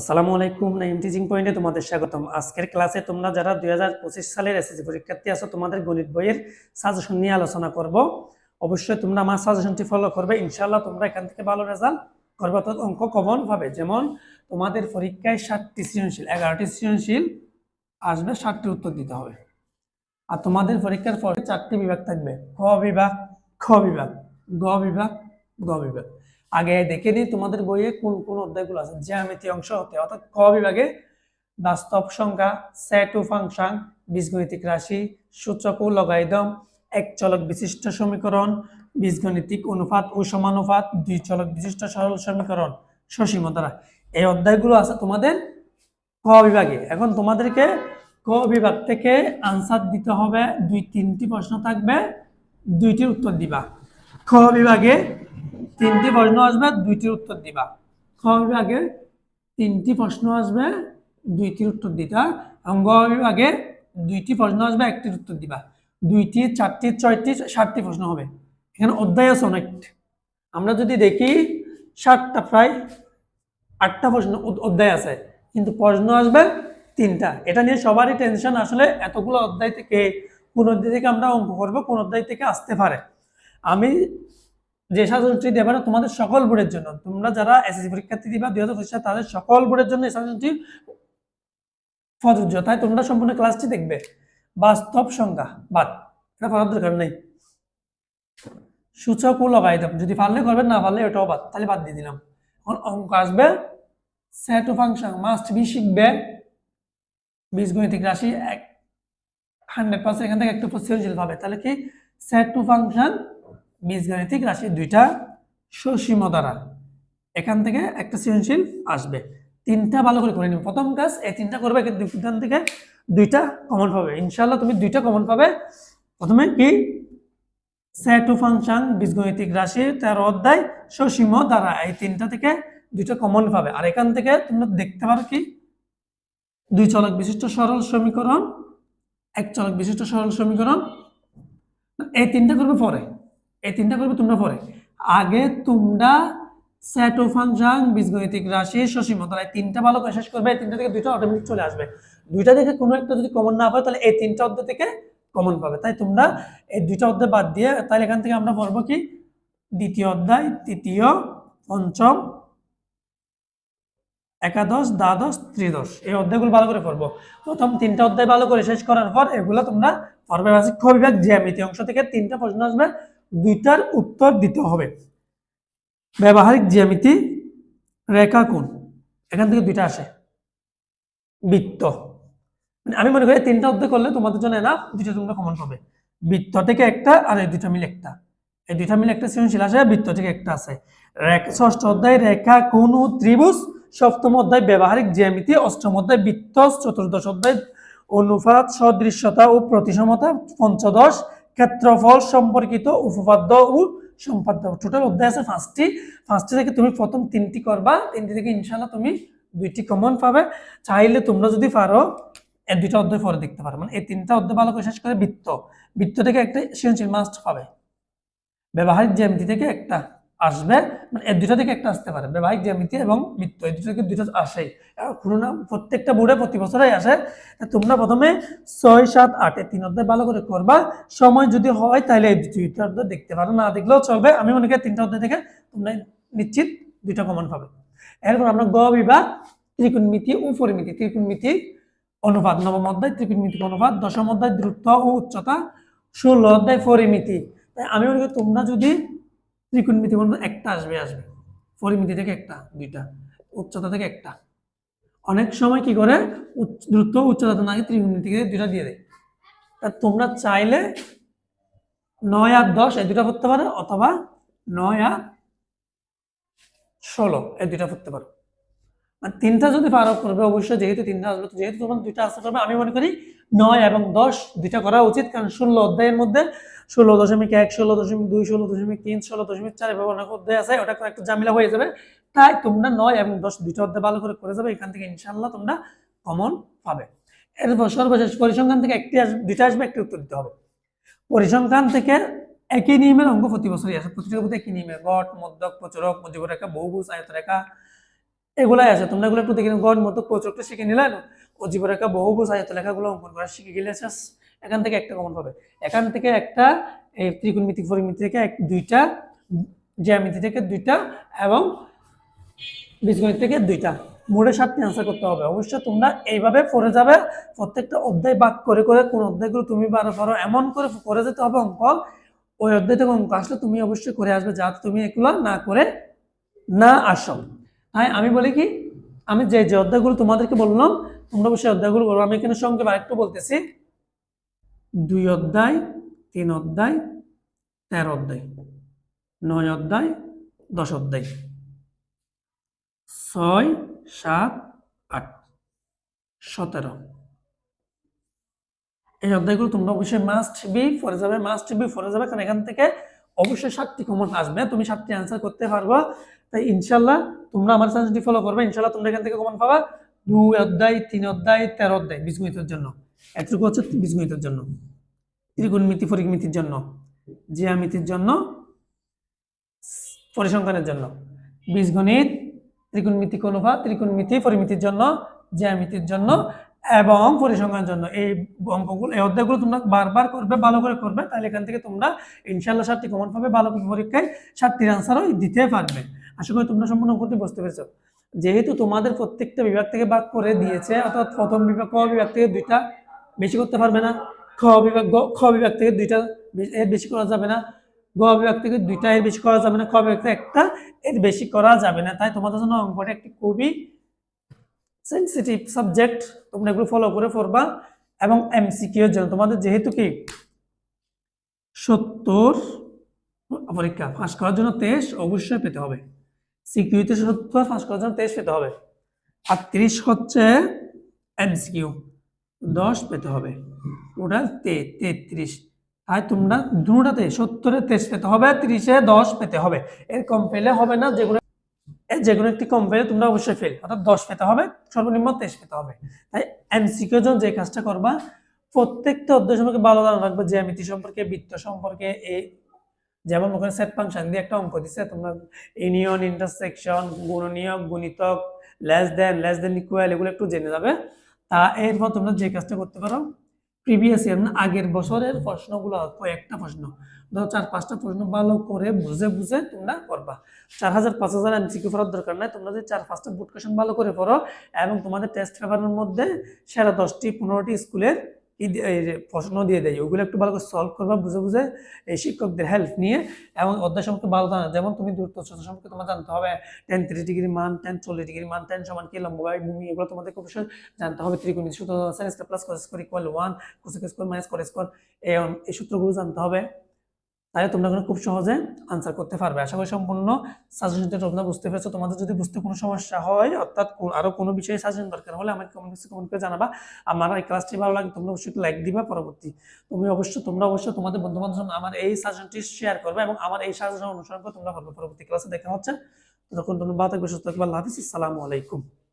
আসসালামু আলাইকুম, নাইম টিচিং পয়েন্টে তোমাদের স্বাগতম। আজকের ক্লাসে তোমরা যারা দুই হাজার পঁচিশ সালের এসএসসি পরীক্ষার্থী আছো, তোমাদের গণিত বইয়ের সাজেশন নিয়ে আলোচনা করব। অবশ্যই তোমরা আমার সাজেশনটি ফলো করবে। ইনশাল্লাহ তোমরা এখান থেকে ভালো রেজাল্ট করবে। অর্থাৎ অঙ্ক কমন পাবে যেমন তোমাদের পরীক্ষায় ষাটটি সৃজনশীল, এগারোটি সৃজনশীল আসবে, ষাটটি উত্তর দিতে হবে। আর তোমাদের পরীক্ষার পরে চারটি বিভাগ থাকবে। ক বিভাগ, খ বিভাগ, গ বিভাগ গ বিভাগ। আগে দেখে নিই তোমাদের বইয়ে কোন কোন অধ্যায়গুলো আছে। জ্যামিতি অংশ হতে অর্থাৎ ক বিভাগে বাস্তব সংখ্যা সেট ও ফাংশন বীজগণিতিক রাশি, সূচক ও লগাইদম, এক চলক বিশিষ্ট সমীকরণ, বীজগণিতিক অনুপাত ও সমানুপাত, দুই চলক বিশিষ্ট সরল সমীকরণ। সসীম দ্বারা এই অধ্যায়গুলো আছে তোমাদের ক বিভাগে। এখন তোমাদেরকে ক বিভাগ থেকে আনসার দিতে হবে। দুই, তিনটি প্রশ্ন থাকবে, দুইটির উত্তর দিবা। ক বিভাগে তিনটি প্রশ্ন আসবে, দুইটির উত্তর দিবা। খ তিনটি প্রশ্ন আসবে, দুইটির উত্তর দিতা। এবং গ বিভাগে দুইটি প্রশ্ন আসবে, একটির উত্তর দিবা। দুইটি, চারটি, ছয়টি, সাতটি প্রশ্ন হবে। এখানে অধ্যায় আছে অনেক। আমরা যদি দেখি, সাতটা প্রায় আটটা প্রশ্ন অধ্যায় আছে। কিন্তু প্রশ্ন আসবে তিনটা। এটা নিয়ে সবারই টেনশন আসলে এতগুলো অধ্যায় থেকে কোন অধ্যায় থেকে আমরা অঙ্ক করব, কোন অধ্যায় থেকে আসতে পারে। আমি যে সাজনটি দেবে না তোমাদের সকল বোর্ডের জন্য। তোমরা যারা এসএসসি পরীক্ষার্থী দিবা দুই হাজার পঁচিশ সালে, তাদের সকল বোর্ডের জন্য এই সাজনটি প্রযোজ্য তাই তোমরা সম্পূর্ণ ক্লাসটি দেখবে। বাস্তব সংখ্যা বাদ। এটা পড়ার দরকার নেই। সূচক ও লগাই দাম যদি পারলে করবেন, না পারলে এটাও বাদ। তাহলে বাদ দিয়ে দিলাম। এখন অঙ্ক আসবে। সেট ফাংশন মাস্ট বি শিখবে। বীজগণিতিক রাশি এক হান্ড্রেড পার্সেন্ট এখান থেকে একটু পাবে তাহলে কি? সেট টু ফাংশন বীজগাণিতিক রাশি দুইটা সসীম দ্বারা। এখান থেকে একটা সৃজনশীল আসবে। তিনটা ভালো করে করে নিবে প্রথম কাজ, এই তিনটা করবে কিন্তু এখান থেকে দুইটা কমন পাবে। ইনশাল্লাহ তুমি দুইটা কমন পাবে। প্রথমে কি? টু ফাংশন বীজগণিতিক রাশি তার অধ্যায় সসীম দ্বারা। এই তিনটা থেকে দুইটা কমন পাবে। আর এখান থেকে তোমরা দেখতে পারো কি? দুই চলক বিশিষ্ট সরল সমীকরণ, এক চলক বিশিষ্ট সরল সমীকরণ। এই তিনটা করবে পরে। এই তিনটা করবে তোমরা পরে। আগে তোমরা ও ফাংশন বীজগণিতিক রাশি সসীমতা এই তিনটা ভালো করে শেষ করবে, এই তিনটা থেকে দুইটা অটোমেটিক চলে আসবে। দুইটা থেকে কোনো একটা যদি কমন না পায়, তাহলে এই তিনটা অধ্যায় থেকে কমন পাবে। তাই তোমরা এই দুইটা অধ্যায় বাদ দিয়ে, তাহলে এখান থেকে আমরা পড়ব কি? দ্বিতীয় অধ্যায়, তৃতীয়, পঞ্চম, একাদশ, দ্বাদশ ত্রিদশ এই অধ্যায়গুলো ভালো করে পড়ব। প্রথম তিনটা অধ্যায় ভালো করে শেষ করার পর, এগুলো তোমরা পড়বে বাসিক খ বিভাগ জ্যামিতি অংশ থেকে তিনটা প্রশ্ন আসবে। দুইটার উত্তর দিতে হবে। ব্যবহারিক জ্যামিতি রেখা কোণ, এখান থেকে দুইটা আসে। বৃত্ত। মানে আমি মনে করি তিনটা অধ্যায় করলে তোমাদের জন্য না দুইটা তোমরা কমন পাবে। বৃত্ত থেকে একটা আর এই দুইটা মিলে একটা। এই দুইটা মিলে একটা সৃজনশীল আসে, বৃত্ত থেকে একটা আছে ষষ্ঠ অধ্যায় রেখা, কোণ ও ত্রিভুজ, সপ্তম অধ্যায় ব্যবহারিক জ্যামিতি, অষ্টম অধ্যায় বৃত্ত, চতুর্দশ অধ্যায় অনুপাত, সদৃশ্যতা ও প্রতিসমতা, পঞ্চদশ ক্ষেত্রফল সম্পর্কিত উপপাদ্য ও সম্পাদ্য। টোটাল অধ্যায় আছে ফার্স্টটি পাঁচটি থেকে তুমি প্রথম তিনটি করবা। তিনটি থেকে ইনশাল্লাহ তুমি দুইটি কমন পাবে। চাইলে তোমরা যদি পারো এই দুইটা অধ্যায় পরে দেখতে পারো। মানে এই তিনটা অধ্যায় ভালো করে শেষ করে বৃত্ত। বৃত্ত থেকে একটা সৃজনশীল মাস্ট পাবে। ব্যবহারিক জ্যামিতি থেকে একটা। আসবে। মানে এই দুটো থেকে একটা আসতে পারে ব্যবহারিক জ্যামিতি এবং মৃত্যু। এই দুটো থেকে দুটো আর কোনো না, প্রত্যেকটা বোর্ডে প্রতি বছরই আসে। তোমরা প্রথমে ছয়, সাত, আটে তিন অধ্যায় ভালো করে করবা। সময় যদি হয় তাহলে এই দুইটা অধ্যায় দেখতে পারো, না দেখলেও চলবে। আমি মনে করি তিনটা অধ্যায় থেকে তোমরা নিশ্চিত দুইটা কমন পাবে। এরপর আমরা গ বিভাগ, ত্রিকোণমিতি ও পরিমিতি ত্রিকোণমিতি অনুপাত, নবম অধ্যায় ত্রিকোণমিতিক অনুপাত, দশম অধ্যায় দ্রুত ও উচ্চতা, ষোলো অধ্যায় পরিমিতি। তাই আমি মনে করি তোমরা যদি ত্রিকোণমিতি অনুপাত একটা আসবে আসবে। পরিমিতি থেকে একটা, দুইটা। উচ্চতা থেকে একটা। অনেক সময় কি করে? দ্রুত উচ্চতা না ত্রিকোণমিতি থেকে দুইটা দিয়ে দেয়। তা তোমরা চাইলে নয় আর দশ, এই দুটা করতে পারো, অথবা নয় আর ষোলো, এই দুইটা করতে পারো। মানে তিনটা যদি পারো করবে, অবশ্যই যেহেতু তিনটা আসবে যেহেতু তোমার দুইটা আসতে পারবে, আমি মনে করি নয় এবং দশ দুইটা করা উচিত, কারণ ষোলো অধ্যায়ের মধ্যে ষোলো দশমিক এক, ষোলো দশমিক দুই, ষোলো দশমিক তিন, ষোলো দশমিক চার এভাবে অনেক অধ্যায় আছে ওটা একটু ঝামেলা হয়ে যাবে তাই তোমরা নয় এবং দশ দুইটা অধ্যায় ভালো করে করে যাবে, এখান থেকে ইনশাল্লাহ তোমরা কমন পাবে এরপর সর্বশেষ পরিসংখ্যান থেকে একটি আসবে দুইটা আসবে, একটি উত্তর দিতে হবে পরিসংখ্যান থেকে একই নিয়মের অঙ্ক প্রতি বছরই আসে প্রতিটা মধ্যে একই নিয়মে গট মধ্যক, প্রচুরক মজিব রেখা, বহুভুজ, আয়তরেখা, এগুলাই আছে তোমরা এগুলো একটু দেখে। গড় মতো প্রচুরটা শিখে নিলে না অজীব রেখা বহু বোঝায়ত লেখাগুলো অঙ্কন করা শিখে গেলে। এখান থেকে একটা কমন পাবে। এখান থেকে একটা এই ত্রিকোণমিতিক পরিমিতি থেকে এক, দুইটা, জ্যামিতি থেকে দুইটা এবং বীজগণিত থেকে দুইটা। মোটে সাতটি আনসার করতে হবে। অবশ্যই তোমরা এইভাবে পড়ে যাবে। প্রত্যেকটা অধ্যায় বাদ করে করে কোন অধ্যায়গুলো তুমি বারো পারো এমন করে করে যেতে হবে অঙ্ক। ওই অধ্যায় থেকে অঙ্ক আসলে তুমি অবশ্যই করে আসবে যাতে তুমি এগুলো না করে না আসো। তাই আমি বলি কি, আমি যে যে অধ্যায়গুলো তোমাদেরকে বললাম, তোমরা অবশ্যই অধ্যায়গুলো করব আমি এখানে সঙ্গে আরেকটু বলতেছি। দুই অধ্যায়, তিন অধ্যায়, তেরো অধ্যায়, নয় অধ্যায়, দশ অধ্যায়। ছয়, সাত, আট, সতেরো। এই অধ্যায়গুলো তোমরা অবশ্যই মাস্ট বি পড়ে যাবে মাস্ট বি পড়ে যাবে, কারণ এখান থেকে অবশ্যই সাতটি কমন আসবে। তুমি সাতটি অ্যান্সার করতে পারবা। তাই ইনশাল্লাহ তোমরা আমার চ্যানেলটি ফলো করবে। ইনশাল্লাহ তোমরা এখান থেকে কমন পাবা। দুই অধ্যায়, তিন অধ্যায়, তেরো অধ্যায় বীজগণিতের জন্য। এতটুকু হচ্ছে বীজগণিতের জন্য ত্রিগুণমিতি পরিমিতির জন্য, জ্যামিতির জন্য, পরিসংখ্যানের জন্য। বীজগণিত ত্রিকোণমিতি অনুপাত ত্রিকোণমিতি পরিমিতির জন্য, জ্যামিতির জন্য এবং পরিসংখ্যানের জন্য। এই অঙ্কগুলো, এই অধ্যায়গুলো তোমরা বারবার করবে, ভালো করে করবে, তাহলে এখান থেকে তোমরা ইনশাল্লাহ সাতটি কমন পাবে, ভালো করে পরীক্ষায় সাতটির আনসারও দিতে পারবে। আশা করি তোমরা সম্পূর্ণ অঙ্কটি বুঝতে পেরেছ। যেহেতু তোমাদের প্রত্যেকটা বিভাগ থেকে ভাগ করে দিয়েছে, অর্থাৎ প্রথম বিভাগ বিভাগ থেকে দুইটা বেশি করতে পারবে না। খ বিভাগ খ বিভাগ থেকে দুইটা এর বেশি করা যাবে না। গ বিভাগ থেকে দুইটা এর বেশি করা যাবে না। খ বিভাগ থেকে একটা এর বেশি করা যাবে না। তাই তোমাদের জন্য অঙ্কটা একটি খুবই সেন্সিটিভ সাবজেক্ট তোমরা এগুলো ফলো করে পড়বা এবং এমসিকিউ এর জন্য। তোমাদের যেহেতু কি? সত্তর পরীক্ষা ফাঁস করার জন্য তেইশ অবশ্যই পেতে হবে। সিকিউতে সত্তর ফাঁস করার জন্য তেইশ পেতে হবে। আর তিরিশ হচ্ছে এমসিকিউ দশ পেতে হবে। ওটা তেত্রিশ। তাই তোমরা দুটাতে, সত্তরে তেইশ পেতে হবে, ত্রিশে দশ পেতে হবে। এর কম পেলে হবে না যেগুলো যে কোনো একটি কম পেলে তোমরা অবশ্যই ফেল অর্থাৎ দশ পেতে হবে, সর্বনিম্ন তেইশ পেতে হবে। তাই এমসিকিউ জন যে কাজটা করবা, প্রত্যেকটা অধ্যায় সম্পর্কে ভালো ধারণা রাখবে, জ্যামিতি সম্পর্কে, বৃত্ত সম্পর্কে এই যেমন ওখানে সেট ফাংশন দিয়ে একটা অঙ্ক দিচ্ছে তোমরা ইউনিয়ন ইন্টারসেকশন গুণনীয় গুণিতক less than less than equal এগুলো একটু জেনে যাবে। এরপর তোমরা যে কাজটা করতে পারো প্রিভিয়াস ইয়ার মানে আগের বছরের প্রশ্নগুলো, কয়েকটা প্রশ্ন। ধরো চার, পাঁচটা প্রশ্ন ভালো করে বুঝে বুঝে তোমরা করবা। চার হাজার, পাঁচ হাজার এমসিকিউ করার দরকার নাই। তোমরা যদি চার, পাঁচটা বুট কোয়েশন ভালো করে পড়ো এবং তোমাদের টেস্ট পেপারের মধ্যে সেরা দশটি, পনেরোটি স্কুলের প্রশ্ন দিয়ে দেয়, ওগুলো একটু ভালো করে সলভ করবা, বুঝে বুঝে এই শিক্ষকদের হেল্প নিয়ে এবং অধ্যায় সম্পর্কে ভালো জানা। যেমন তুমি দূরত্ব সম্পর্কে তোমার জানতে হবে টেন থ্রি ডিগ্রি মান টেন চল্লিশ ডিগ্রি মান টেন সমান কি লম্বাই ভূমি, এগুলো তোমাদের অবশ্যই জানতে হবে। ত্রিকোণী সূত্র sine square plus cos square equal one cosec square minus কর স্কোয়ার এই সূত্রগুলো জানতে হবে। তাহলে তোমরা কিন্তু খুব সহজে আনসার করতে পারবে। আশা করি সম্পূর্ণ সাজেশনটা তোমরা বুঝতে পেরেছ। তোমাদের যদি বুঝতে কোনো সমস্যা হয়, অর্থাৎ কো- আরও কোনো বিষয়ে সাজেশন দরকার হলে আমাকে কমেন্ট বক্সে কমেন্ট করে জানাবা। আমার এই ক্লাসটি ভালো লাগে তোমরা অবশ্যই লাইক দিবা পরবর্তী। তুমি অবশ্যই, তোমরা অবশ্যই তোমাদের বন্ধু বান্ধব আমার এই সাজেশনটি শেয়ার করবে এবং আমার এই সাজেশন অনুসরণ করে তোমরা করবে পরবর্তী ক্লাসে দেখা হচ্ছে। তখন তোমরা ভালো থাকবে, সুস্থ থাকবে। আল্লাহ হাফিজ। আসসালামু আলাইকুম।